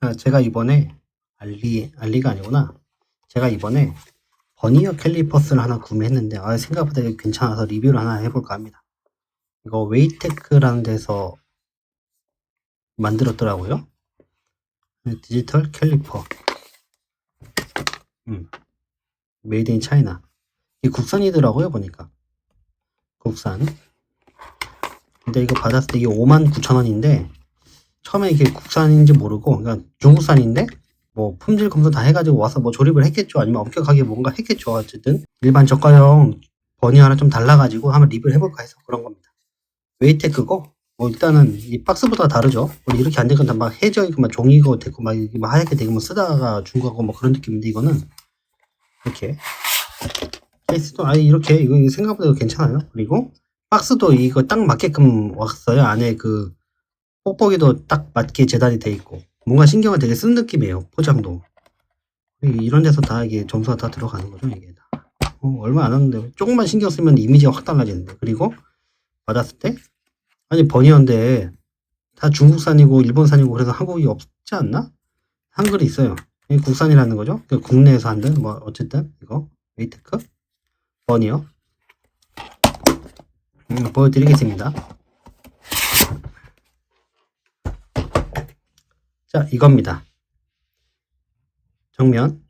아, 제가 이번에 알리 알리가 아니구나. 제가 이번에 버니어 캘리퍼스를 하나 구매했는데 아, 생각보다 괜찮아서 리뷰를 하나 해볼까 합니다. 이거 웨이테크라는 데서 만들었더라고요. 디지털 캘리퍼. 음. 메이드 인 차이나. 이게 국산이더라고요, 보니까. 국산. 근데 이거 받았을 때 이게 59,000원인데 처음에 이게 국산인지 모르고 그러니까 중국산인데 뭐 품질 검사 다 해가지고 와서 뭐 조립을 했겠죠. 아니면 엄격하게 뭔가 했겠죠. 어쨌든 일반 저가형 버니 하나 좀 달라가지고 한번 리뷰를 해볼까 해서 그런 겁니다. 웨이테크고 뭐 일단은 이 박스보다 다르죠. 원래 이렇게 안 되건 막 해져 있고 막 종이고 되고 막 막 하얗게 되고 뭐 쓰다가 준 거고 뭐 그런 느낌인데 이거는 이렇게 케이스도 아예 이렇게 이거 생각보다 괜찮아요. 그리고 박스도 이거 딱 맞게끔 왔어요. 안에 그 뽁뽁이도 딱 맞게 재단이 돼 있고 뭔가 신경을 되게 쓴 느낌이에요 포장도. 이- 이런 데서 다 이게 점수가 다 들어가는 거죠 이게 다. 어, 얼마 안 하는데 조금만 신경 쓰면 이미지가 확 달라지는데. 그리고 받았을 때? 아니 버니어인데 다 중국산이고 일본산이고 그래서 한국이 없지 않나? 한글이 있어요. 이게 국산이라는 거죠? 그 국내에서 한든 뭐 어쨌든 이거 웨이테크? 버니어 음, 보여드리겠습니다 자, 이겁니다. 정면,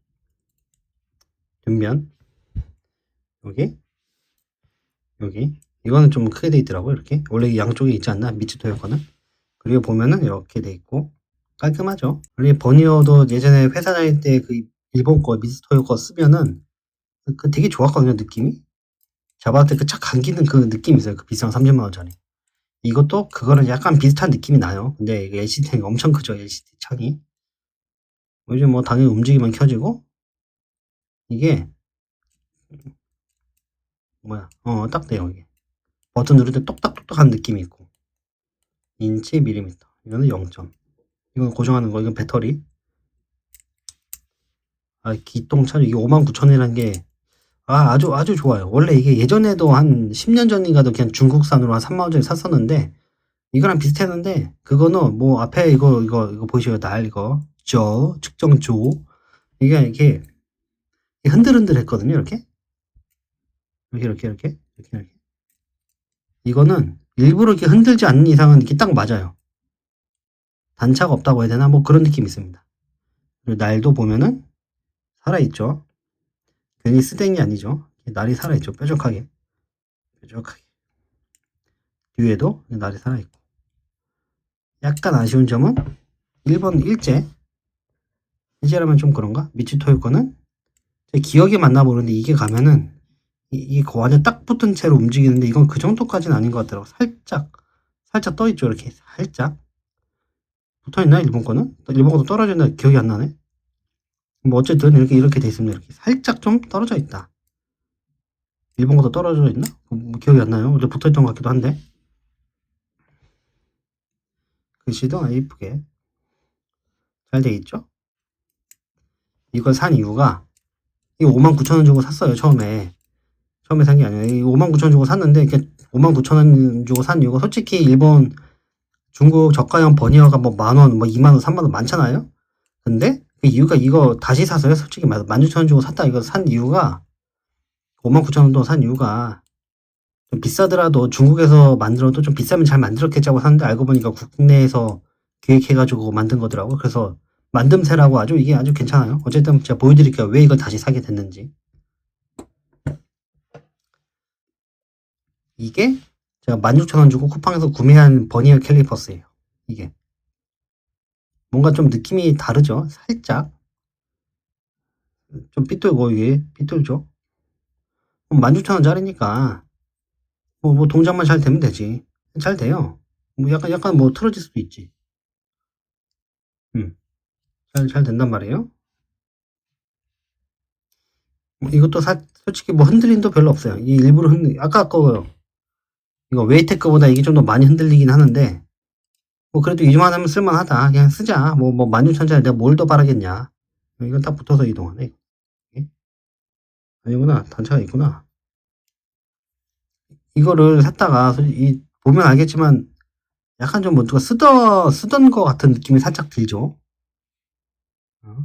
뒷면, 여기, 여기. 이거는 좀 크게 돼 있더라고요, 이렇게. 원래 이 양쪽에 있지 않나? 미츠 토요 거는. 그리고 보면은 이렇게 돼 있고, 깔끔하죠. 그리고 버니어도 예전에 회사 다닐 때 그 일본 거, 미츠 토요 거 쓰면은, 그- 그 되게 좋았거든요, 느낌이. 잡았을 때그착 감기는 그 느낌이 있어요. 그 비싼 30만원짜리. 이것도 그거는 약간 비슷한 느낌이 나요. 근데 이게 LCD 창이 엄청 크죠, LCD 창이. 요즘 뭐 당연히 움직이면 켜지고, 이게, 뭐야, 어, 딱 돼요, 이게. 버튼 누를 때 똑딱똑딱한 느낌이 있고. 인치, 밀리미터. 이거는 0점. 이건 고정하는 거, 이건 배터리. 아, 기똥차로 이게 59,000원이라는 게, 아, 아주, 아주 좋아요. 원래 이게 예전에도 한 10년 전인가도 그냥 중국산으로 한 3만원짜리 샀었는데, 이거랑 비슷했는데, 그거는 뭐 앞에 이거, 이거, 이거 보이시죠? 날, 이거. 저, 측정 조. 이게 이렇게 흔들흔들 했거든요, 이렇게. 이렇게, 이렇게, 이렇게, 이렇게, 이렇게. 이거는 일부러 이렇게 흔들지 않는 이상은 이렇게 딱 맞아요. 단차가 없다고 해야 되나? 뭐 그런 느낌이 있습니다. 그리고 날도 보면은 살아있죠. 괜히 쓰댕이 아니죠. 날이 살아있죠. 뾰족하게. 뾰족하게. 뒤에도 날이 살아있고. 약간 아쉬운 점은 1번 일제. 일제라면 좀 그런가? 미츠토요 거는 제 기억이 맞나 모르는데 이게 가면은 이, 이게 그 완전 딱 붙은 채로 움직이는데 이건 그 정도까지는 아닌 것 같더라고. 살짝 살짝 떠 있죠. 이렇게 살짝 붙어 있나 일본 거는? 일본 거도 떨어져 있나 기억이 안 나네. 뭐 어쨌든 이렇게 이렇게 돼 있습니다. 이렇게 살짝 좀 떨어져 있다. 일본 것도 떨어져 있나? 뭐 기억이 안 나요. 어제 붙어 있던 것 같기도 한데. 글씨도 아주 이쁘게 잘 돼 있죠? 이걸 산 이유가 이 59,000원 주고 샀어요, 처음에. 처음에 산 게 아니라 이 59,000원 주고 샀는데 59,000원 주고 산 이유가 솔직히 일본 중국 저가형 버니어가 뭐 만원, 뭐 2만원, 3만원 많잖아요? 근데 그 이유가 이거 다시 사서요. 솔직히 말해서 16,000원 주고 샀다 이거 산 이유가 59,000원 도산 이유가 좀 비싸더라도 중국에서 만들어도 좀 비싸면 잘 만들었겠자고 샀는데 알고 보니까 국내에서 기획해가지고 만든 거더라고요. 그래서 만듦새라고 아주 이게 아주 괜찮아요. 어쨌든 제가 보여드릴게요. 왜 이걸 다시 사게 됐는지. 이게 제가 16,000원 주고 쿠팡에서 구매한 버니어 캘리퍼스예요. 이게. 뭔가 좀 느낌이 다르죠? 살짝. 좀 삐뚤고 이게 삐뚤죠? 16,000원짜리니까 뭐, 뭐 동작만 잘 되면 되지. 잘 돼요. 뭐 약간 약간 뭐 틀어질 수도 있지. 음. 잘, 잘 된단 말이에요. 뭐 이것도 사, 솔직히 뭐 흔들림도 별로 없어요. 이 일부러 흔들, 아까 거, 이거 웨이테크보다 이게 좀 더 많이 흔들리긴 하는데, 뭐 그래도 이만 하면 쓸만하다. 그냥 쓰자. 뭐, 뭐, 16,000짜리 내가 뭘 더 바라겠냐. 이건 딱 붙어서 이동하네. 이게. 아니구나. 단차가 있구나. 이거를 샀다가, 이, 보면 알겠지만, 약간 좀뭐 누가 쓰던, 쓰던 거 같은 느낌이 살짝 들죠. 어?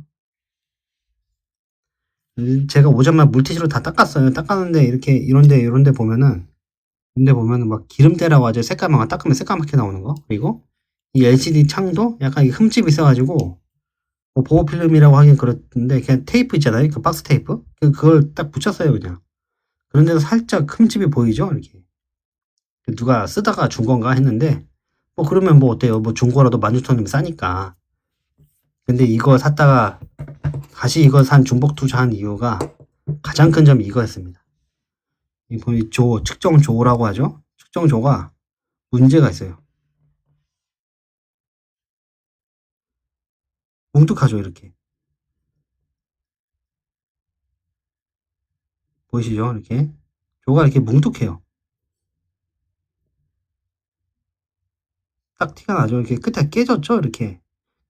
음, 제가 오자마자 물티슈로 다 닦았어요. 닦았는데 이렇게 이런데 이런데 보면은 근데 보면은 막 기름때라고 하죠. 새까맣게 닦으면 새까맣게 나오는 거. 그리고 이 LCD 창도 약간 이 흠집이 있어가지고 뭐 보호 필름이라고 하긴 그렇던데 그냥 테이프 있잖아요. 그 박스 테이프 그- 그걸 딱 붙였어요 그냥. 그런데도 살짝 흠집이 보이죠 이렇게. 누가 쓰다가 준 건가 했는데 뭐 그러면 뭐 어때요? 뭐 중고라도 16,000원이면 싸니까. 근데 이거 샀다가 다시 이거 산 중복 투자한 이유가 가장 큰 점이 이거였습니다. 이 보니 조 측정 조라고 하죠. 측정 조가 문제가 있어요. 뭉툭하죠 이렇게. 보이시죠 이렇게 조가 이렇게 뭉툭해요. 딱 티가 나죠. 이렇게 끝에 깨졌죠 이렇게.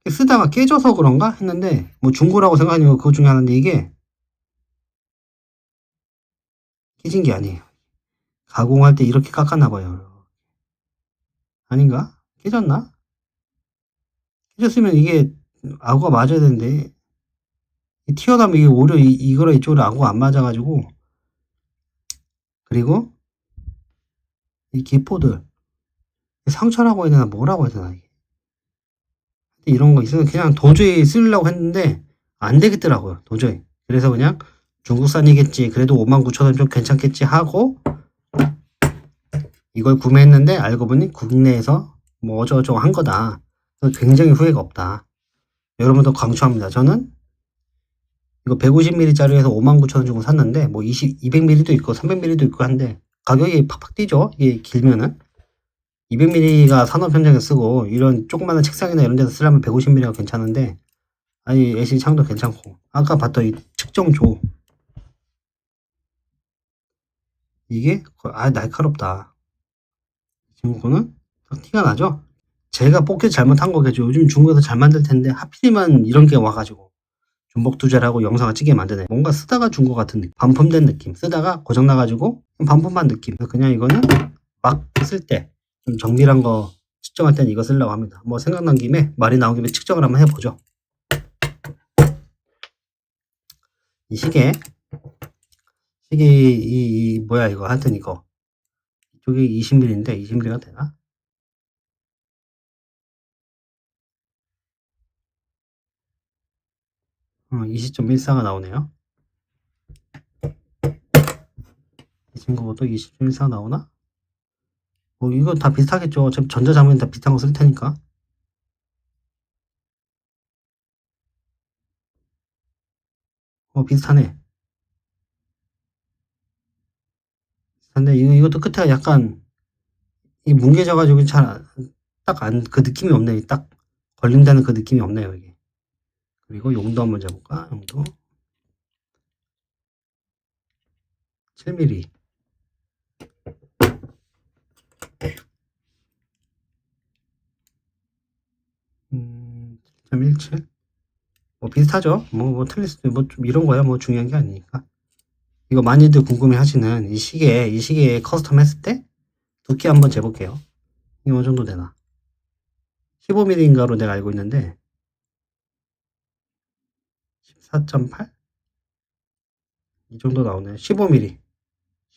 쓰다가 깨져서 그런가 했는데 뭐 중고라고 생각하니까 그것 중에 하나인데 이게 깨진 게 아니에요. 가공할 때 이렇게 깎았나 봐요. 아닌가? 깨졌나? 깨졌으면 이게 아구가 맞아야 되는데. 이 튀어나오면 이게 오히려 이, 이거랑 이쪽으로 아구가 안 맞아가지고. 그리고 이 기포들. 상처라고 해야 되나 뭐라고 해야 되나 이게. 이런 거 있어서 그냥 도저히 쓰려고 했는데 안 되겠더라고요 도저히. 그래서 그냥 중국산이겠지 그래도 59,000원 좀 괜찮겠지 하고 이걸 구매했는데 알고 보니 국내에서 뭐 어쩌고저쩌고 한 거다. 굉장히 후회가 없다 여러분도 강추합니다. 저는 이거 150ml짜리에서 59,000원 주고 샀는데 뭐 20, 200ml도 있고 300ml도 있고 한데 가격이 팍팍 뛰죠? 이게 길면은? 200ml가 산업 현장에 쓰고 이런 조그마한 책상이나 이런 데서 쓰려면 150ml가 괜찮은데 아니 LCD 창도 괜찮고. 아까 봤던 이 측정조. 이게 거- 아 날카롭다. 지금 거는 딱 티가 나죠 제가 뽑기 잘못한 거겠죠 요즘 중국에서 잘 만들 텐데 하필이면 이런 게 와가지고 중복 투자라고 영상을 찍게 만드네. 뭔가 쓰다가 준 것 같은 느낌. 반품된 느낌. 쓰다가 고장 나가지고 반품한 느낌. 그냥 이거는 막 쓸 때 좀 정밀한 거 측정할 때는 이거 쓰려고 합니다. 뭐 생각난 김에 말이 나온 김에 측정을 한번 해보죠. 이 시계. 시계 이, 이 뭐야 이거 하여튼 이거. 이쪽이 20mm인데 20mm가 되나? 어, 20.14가 나오네요. 이 친구도 20.14 나오나? 뭐 이거 다 비슷하겠죠. 어차피 전자장면 다 비슷한 거 쓸 테니까. 어 비슷하네. 근데 이거 이것도 끝에가 약간 이 뭉개져가지고 잘 딱 안 그 느낌이 없네. 딱 걸린다는 그 느낌이 없네요 이게. 그리고 용도 한번 잡을까? 용도 7mm. 음, 7.17? 뭐 비슷하죠? 뭐, 뭐 틀릴 수도, 뭐 좀 이런 거야. 뭐 중요한 게 아니니까. 이거 많이들 궁금해 하시는 이 시계, 이 시계 커스텀 했을 때 두께 한번 재볼게요. 이거 어느 정도 되나? 15mm인가로 내가 알고 있는데 14.8? 이 정도 나오네. 15mm.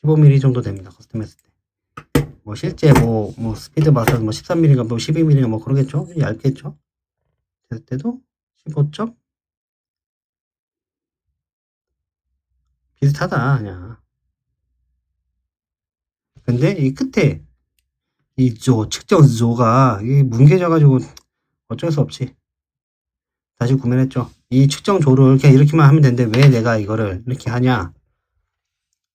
15mm 정도 됩니다. 커스텀 했을 때. 뭐 실제 뭐, 뭐 스피드 봐서 뭐 13mm가 뭐 12mm가 뭐 그러겠죠? 얇겠죠? 됐을 때도 15점? 비슷하다, 그냥. 근데 이 끝에 이조 측정 조가 이게 뭉개져 가지고 어쩔 수 없지. 다시 구매를 했죠. 이 측정 조를 그냥 이렇게만 하면 되는데 왜 내가 이거를 이렇게 하냐?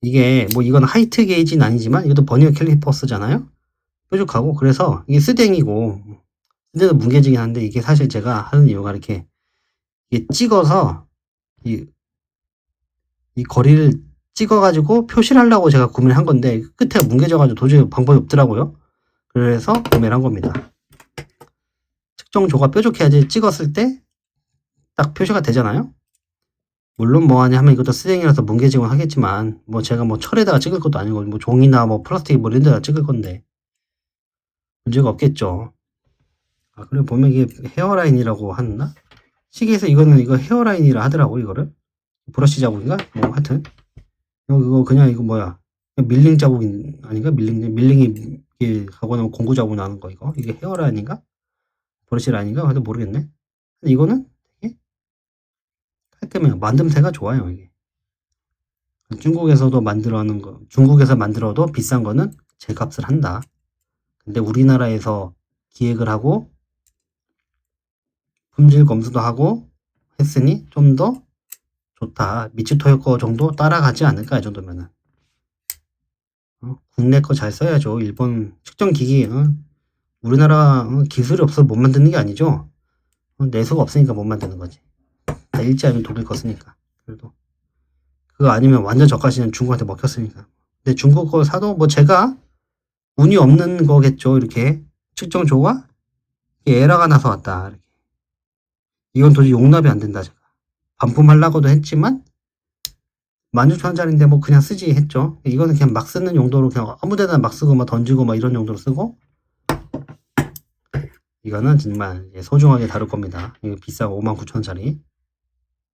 이게 뭐 이건 하이트 게이지는 아니지만 이것도 버니어 캘리퍼스잖아요. 뾰족하고 그래서 이게 쓰댕이고 쓰댕이 뭉개지긴 한데 이게 사실 제가 하는 이유가 이렇게 이게 찍어서 이, 이 거리를 찍어가지고 표시를 하려고 제가 구매를 한 건데 끝에 뭉개져가지고 도저히 방법이 없더라고요. 그래서 구매를 한 겁니다. 측정조가 뾰족해야지 찍었을 때 딱 표시가 되잖아요. 물론 뭐 하냐 하면 이것도 쓰댕이라서 뭉개지곤 하겠지만 뭐 제가 뭐 철에다가 찍을 것도 아니고 뭐 종이나 뭐 플라스틱 뭐 이런 데다 찍을 건데 문제가 없겠죠. 아 그리고 보면 이게 헤어라인이라고 하나? 시계에서 이거는 이거 헤어라인이라 하더라고 이거를. 브러쉬 자국인가? 뭐 하여튼. 이거, 이거 그냥 이거 뭐야? 밀링 자국 아닌가? 밀링 밀링이 이게 하고 나면 공구 자국 나는 거 이거? 이게 헤어라인인가? 브러쉬 라인인가? 하여튼 모르겠네. 이거는 깔끔해요 만듦새가 좋아요 이게 중국에서도 만들어는 거 중국에서 만들어도 비싼 거는 제값을 한다 근데 우리나라에서 기획을 하고 품질 검수도 하고 했으니 좀 더 좋다. 미츠토요 거 정도 따라가지 않을까 이 정도면은. 어, 국내 거 잘 써야죠. 일본 측정 기기 어, 우리나라 어, 기술이 없어 못 만드는 게 아니죠. 어, 내수가 없으니까 못 만드는 거지. 다 일제 아니면 독일 거 쓰니까. 그래도 그거 아니면 완전 저가시는 중국한테 먹혔으니까. 근데 중국 거 사도 뭐 제가 운이 없는 거겠죠. 이렇게 측정 조가 에러가 나서 왔다. 이렇게. 이건 도저히 용납이 안 된다. 제가. 반품하려고도 했지만 16,000원짜리인데 뭐 그냥 쓰지 했죠. 이거는 그냥 막 쓰는 용도로 그냥 아무 데나 막 쓰고 막 던지고 막 이런 용도로 쓰고 이거는 정말 소중하게 다룰 겁니다. 비싸고 59,000원짜리.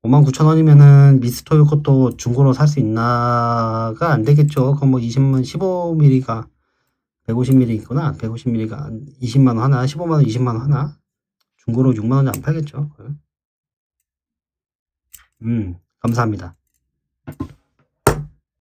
59,000원이면은 미스토요 것도 중고로 살 수 있나가 안 되겠죠. 그건 뭐 20만 15mm가 150mm 있구나. 150mm가 20만 원 하나, 15만 원, 20만 원 하나. 중고로 6만 원에 안 팔겠죠. 음, 감사합니다.